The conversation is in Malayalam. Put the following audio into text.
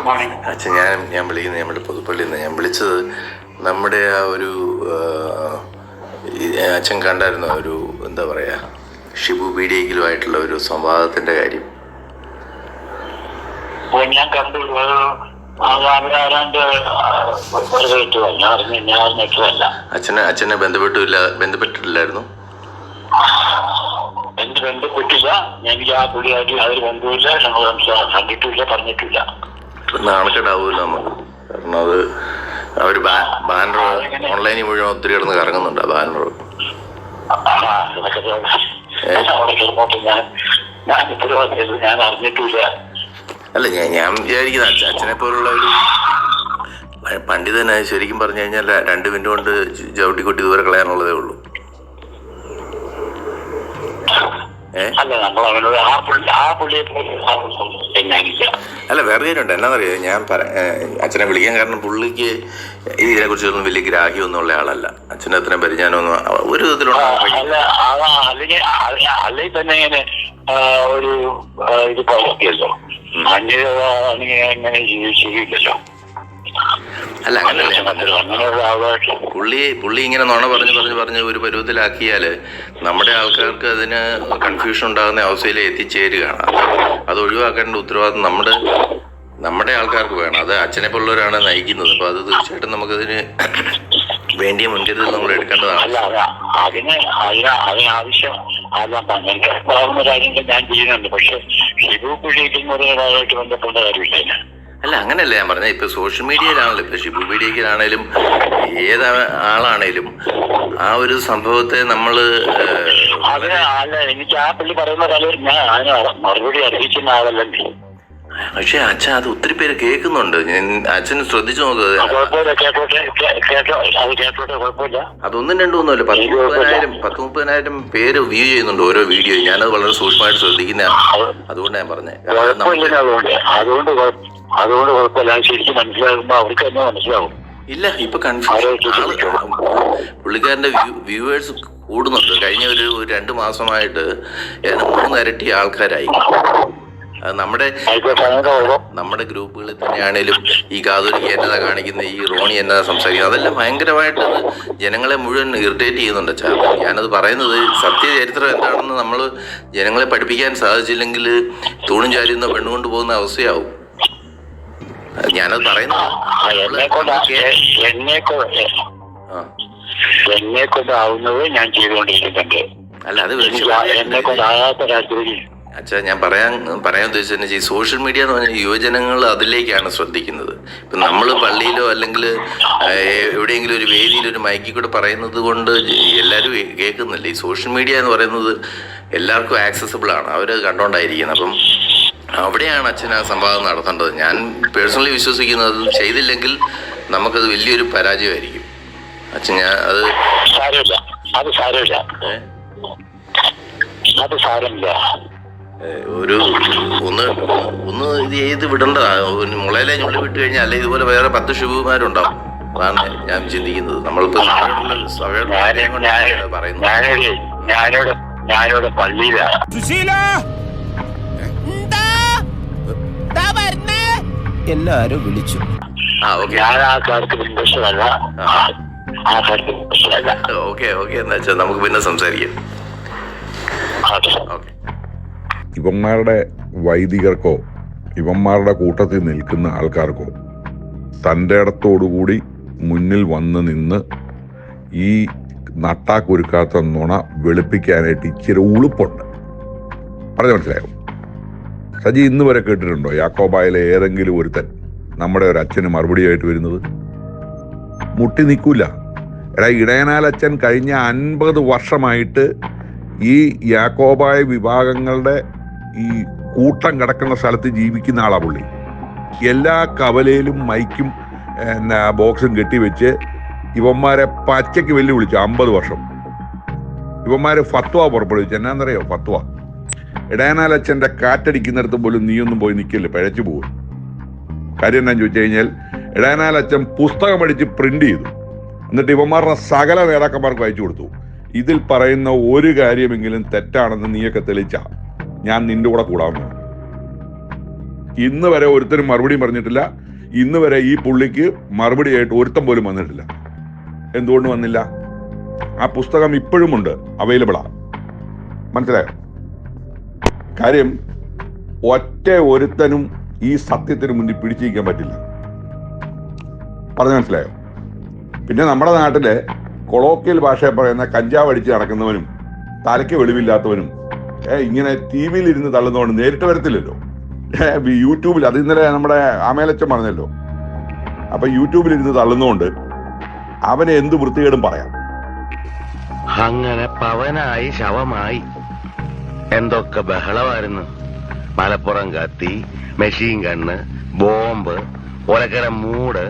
ഗുഡ് മോർണിംഗ് അച്ഛൻ ഞാൻ ഞാൻ വിളിക്കുന്നത് നമ്മുടെ പുതുപ്പള്ളിയിൽ നിന്ന് ഞാൻ വിളിച്ചത് നമ്മുടെ ആ ഒരു അച്ഛൻ കണ്ടായിരുന്ന ഒരു എന്താ പറയുക ഷിബു ബീഡിയെങ്കിലുമായിട്ടുള്ള ഒരു സംവാദത്തിന്റെ കാര്യം. ഞാൻ കണ്ടു. അച്ഛനെ അച്ഛനെ ബന്ധപ്പെട്ടില്ല ബന്ധപ്പെട്ടിട്ടില്ലായിരുന്നു? എന്ത് ബന്ധപ്പെട്ടില്ല. എനിക്ക് ആ പുള്ളിയായിട്ട് യാതൊരു ബന്ധവുമില്ല. ഞങ്ങൾ കണ്ടിട്ടില്ല പറഞ്ഞിട്ടില്ല നാണക്കേടാവുമല്ലോ നമുക്ക്. കാരണം അത് അവർ ബാനർ ഓൺലൈനിൽ മുഴുവൻ ഒത്തിരി കിടന്ന് കറങ്ങുന്നുണ്ട് ബാനർ അല്ല ഞാൻ ഞാൻ വിചാരിക്കുന്ന അച്ഛനെ പോലുള്ള ഒരു പണ്ഡിതനായി ശരിക്കും പറഞ്ഞു കഴിഞ്ഞാൽ രണ്ട് മിനിറ്റ് കൊണ്ട് ചവിട്ടിക്കൊട്ടി ദൂരെ കളയാനുള്ളതേ ഉള്ളൂ. അല്ല നമ്മൾ അവനോട് ആ പുള്ളി ആ പുള്ളിയെ പോലെ ഞാനില്ല അല്ല വേറെ കാര്യമുണ്ട് എന്നാന്നറിയോ ഞാൻ അച്ഛനെ വിളിക്കാൻ കാരണം പുള്ളിക്ക് ഇതിനെ കുറിച്ചൊന്നും വലിയ ഗ്രാഹ്യമൊന്നും ഉള്ള ആളല്ല. അച്ഛന്റെ അത്രയും പരിജ്ഞാനമൊന്നും ഒരു വിധത്തിലുള്ള അല്ല അല്ലെങ്കിൽ തന്നെ ഇങ്ങനെ ഒരു ഇത് അന്യതാണെങ്കിൽ എങ്ങനെ ജീവിച്ചില്ലല്ലോ അല്ല അങ്ങനല്ല. പുള്ളി പുള്ളി ഇങ്ങനെ നുണ പറഞ്ഞ് പറഞ്ഞ് പറഞ്ഞ് ഒരു പരുവത്തിലാക്കിയാൽ നമ്മുടെ ആൾക്കാർക്ക് അതിന് കൺഫ്യൂഷൻ ഉണ്ടാകുന്ന അവസ്ഥയിൽ എത്തിച്ചേരുകയാണ്. അത് ഒഴിവാക്കേണ്ട ഉത്തരവാദിത്വം നമ്മുടെ നമ്മുടെ ആൾക്കാർക്ക് വേണം. അത് അച്ഛനെ പോലുള്ളവരാണ് നയിക്കുന്നത്. അപ്പൊ അത് തീർച്ചയായിട്ടും നമുക്കതിന് വേണ്ടിയ മുൻകരുതൽ നമ്മൾ എടുക്കേണ്ടതാണ്. അതിന് അതിനാവശ്യം ഞാൻ ചെയ്യുന്നുണ്ട്. പക്ഷെ ഷിബു ആളായിട്ട് ബന്ധപ്പെട്ട കാര്യമില്ല. അല്ല അങ്ങനെയല്ല ഞാൻ പറഞ്ഞത് ഇപ്പൊ സോഷ്യൽ മീഡിയയിലാണല്ലോ ഇപ്പൊ ഷിബു മീഡിയക്കിലാണേലും ഏത് ആളാണേലും ആ ഒരു സംഭവത്തെ നമ്മൾ അത് അല്ല എനിക്ക് ആ പുള്ളി പറയുന്ന കാര്യം ഞാൻ അതിന് മറുപടി അറിയിക്കുന്ന പക്ഷെ അച്ഛൻ അത് ഒത്തിരി പേര് കേൾക്കുന്നുണ്ട്. ഞാൻ അച്ഛൻ ശ്രദ്ധിച്ചു നോക്കുക കുഴപ്പമില്ല. അതൊന്നും രണ്ടും ഒന്നുമല്ല പത്ത് മുപ്പതിനായിരം പത്ത് മുപ്പതിനായിരം പേര് വ്യൂ ചെയ്യുന്നുണ്ട് ഓരോ വീഡിയോ ഞാനത് വളരെ സൂക്ഷ്മമായിട്ട് ശ്രദ്ധിക്കുന്ന അതുകൊണ്ട് ഞാൻ പറഞ്ഞേ. അതുകൊണ്ട്. അതുകൊണ്ട് കുഴപ്പ- അതുകൊണ്ട് കുഴപ്പമില്ല ശരിക്കും മനസ്സിലാകുമ്പോ അവർക്ക് തന്നെ മനസ്സിലാവും. ഇല്ല ഇപ്പൊ കൺഫ്യൂഷൻ പുള്ളിക്കാരന്റെ വ്യൂവേഴ്സ് കൂടുന്നുണ്ട്. കഴിഞ്ഞ ഒരു രണ്ടു മാസമായിട്ട് മൂന്നിരട്ടി ആൾക്കാരായി. നമ്മുടെ നമ്മുടെ ഗ്രൂപ്പുകളിൽ തന്നെയാണേലും ഈ കാതോലിക്ക് എന്നതാ കാണിക്കുന്ന ഈ റോണി എന്നതാ സംസാരിക്കുന്നത് അതെല്ലാം ഭയങ്കരമായിട്ട് ജനങ്ങളെ മുഴുവൻ ഇറിറ്റേറ്റ് ചെയ്യുന്നുണ്ട്. അച്ഛാ ഞാനത് പറയുന്നത് സത്യചരിത്രം എന്താണെന്ന് നമ്മൾ ജനങ്ങളെ പഠിപ്പിക്കാൻ സാധിച്ചില്ലെങ്കിൽ തൂണും ചാരിയുന്ന പെണ്ണുകൊണ്ട് പോകുന്ന അവസ്ഥയാവും. ഞാനത് പറയുന്നു. എന്നെ കൊണ്ട് എന്നെ കൊണ്ട് ആ. എന്നെ കൊണ്ടാവുന്നത് ഞാൻ ചെയ്തുകൊണ്ടിരിക്കുന്നുണ്ട്. അല്ല അത് എന്നെ കൊണ്ടാകാത്ത രാത്രി അച്ഛാ ഞാൻ പറയാൻ പറയാൻ ഉദ്ദേശിച്ചത് ഈ സോഷ്യൽ മീഡിയ എന്ന് പറഞ്ഞാൽ യുവജനങ്ങൾ അതിലേക്കാണ് ശ്രദ്ധിക്കുന്നത്. ഇപ്പം നമ്മൾ പള്ളിയിലോ അല്ലെങ്കിൽ എവിടെയെങ്കിലും ഒരു വേദിയിൽ ഒരു മൈക്കിൽ കൂടെ പറയുന്നത് കൊണ്ട് എല്ലാവരും കേൾക്കുന്നില്ല. ഈ സോഷ്യൽ മീഡിയ എന്ന് പറയുന്നത് എല്ലാവർക്കും ആക്സസിബിൾ ആണ്. അവരത് കണ്ടോണ്ടായിരിക്കുന്നത് അപ്പം അവിടെയാണ് അച്ഛൻ ആ സംവാദം നടത്തേണ്ടത്. ഞാൻ പേഴ്സണലി വിശ്വസിക്കുന്നത് ചെയ്തില്ലെങ്കിൽ നമുക്കത് വലിയൊരു പരാജയമായിരിക്കും. അച്ഛൻ ഞാൻ അത് സാരമില്ല. അത് സാരമില്ല. അത് സാരമില്ല. ഒരു ഒന്ന് ഒന്ന് ഇത് ചെയ്ത് വിടേണ്ടതാ മുളയിലെ ഞുള്ളി വിട്ട് കഴിഞ്ഞാൽ അല്ലെ ഇതുപോലെ വേറെ പത്ത് ശുഭമാരുണ്ടാവും. അതാണ് ഞാൻ ചിന്തിക്കുന്നത്. നമ്മളിപ്പോ പറയുന്നത്. ഞാനോട് ഞാനോട് ഞാനിവിടെ പള്ളിയിലാണ് സുശീല എല്ലാരും വിളിച്ചു. ആ ഞാൻ ആ കാര്യത്തിൽ ഇൻട്രസ്റ്റ് അല്ല ആ കാര്യത്തിൽ ഇൻട്രസ്റ്റ് അല്ല ഓക്കെ ഓക്കെ എന്നാ വെച്ചാൽ നമുക്ക് പിന്നെ സംസാരിക്കാം. ഇവന്മാരുടെ വൈദികർക്കോ ഇവന്മാരുടെ കൂട്ടത്തിൽ നിൽക്കുന്ന ആൾക്കാർക്കോ തന്റെ ഇടത്തോടുകൂടി മുന്നിൽ വന്ന് നിന്ന് ഈ നട്ടാക്കുരുക്കാത്ത നുണ വെളുപ്പിക്കാനായിട്ട് ഇച്ചിരി ഉളുപ്പുണ്ട്. പറഞ്ഞു മനസ്സിലായോ? സജി ഇന്ന് വരെ കേട്ടിട്ടുണ്ടോ? യാക്കോബായിലെ ഏതെങ്കിലും ഒരുത്തൻ നമ്മുടെ ഒരു അച്ഛന് മറുപടിയായിട്ട് വരുന്നത്? മുട്ടി നിൽക്കൂല. എടാ ഇടയനാലച്ഛൻ കഴിഞ്ഞ അൻപത് വർഷമായിട്ട് ഈ യാക്കോബായ വിഭാഗങ്ങളുടെ ഈ കൂട്ടം കിടക്കുന്ന സ്ഥലത്ത് ജീവിക്കുന്ന ആളാ പുള്ളി. എല്ലാ കവലയിലും മൈക്കും എന്നാ ബോക്സും കെട്ടിവെച്ച് ഇവന്മാരെ പച്ചയ്ക്ക് വെല്ലുവിളിച്ചു. അമ്പത് വർഷം. ഇവന്മാര് ഫത്വ പുറപ്പെടുവിച്ചു. എന്നാന്നറിയോ? ഫത്വ. ഇടയനാലച്ഛന്റെ കാറ്റടിക്കുന്നിടത്ത് പോലും നീയൊന്നും പോയി നിൽക്കില്ല? പഴച്ചു പോകും കാര്യം എന്താ ചോദിച്ചു കഴിഞ്ഞാൽ ഇടയനാലച്ഛൻ പുസ്തകം അടിച്ച് പ്രിന്റ് ചെയ്തു. എന്നിട്ട് ഇവന്മാരുടെ സകല നേതാക്കന്മാർക്ക് അയച്ചു കൊടുത്തു. ഇതിൽ പറയുന്ന ഒരു കാര്യമെങ്കിലും തെറ്റാണെന്ന് നീയൊക്കെ തെളിച്ച ഞാൻ നിന്റെ കൂടെ കൂടാമെന്ന് ഇന്ന് വരെ ഒരുത്തരും മറുപടി പറഞ്ഞിട്ടില്ല. ഇന്ന് വരെ ഈ പുള്ളിക്ക് മറുപടി ആയിട്ട് ഒരുത്തം പോലും വന്നിട്ടില്ല. എന്തുകൊണ്ട് വന്നില്ല? ആ പുസ്തകം ഇപ്പോഴുമുണ്ട് അവൈലബിളാണ് അവൈലബിളാ മനസ്സിലായോ? കാര്യം ഒറ്റ ഒരുത്തനും ഈ സത്യത്തിന് മുന്നിൽ പിടിച്ചിരിക്കാൻ പറ്റില്ല. പറഞ്ഞു മനസ്സിലായോ? പിന്നെ നമ്മുടെ നാട്ടിലെ കൊളോക്കിയൽ ഭാഷ പറയുന്ന കഞ്ചാവ് അടിച്ച് നടക്കുന്നവനും തലയ്ക്ക് വെളിവില്ലാത്തവനും ഇങ്ങനെ ടി വിയിൽ ഇരുന്ന് തള്ളുന്നതുകൊണ്ട് നേരിട്ട് വരത്തില്ലല്ലോ. യൂട്യൂബിൽ അത് ഇന്നലെ നമ്മുടെ ആമേലച്ചൻ പറഞ്ഞല്ലോ. അപ്പൊ യൂട്യൂബിൽ ഇരുന്ന് തള്ളുന്നതുകൊണ്ട് അവനെ എന്ത് വൃത്തികേടും പറയാം. അങ്ങനെ പവനായി ശവമായി. എന്തൊക്കെ ബഹളമായിരുന്നു. മലപ്പുറം കത്തി മെഷീൻ കണ്ണ് ബോംബ് ഒലക്കര മൂട്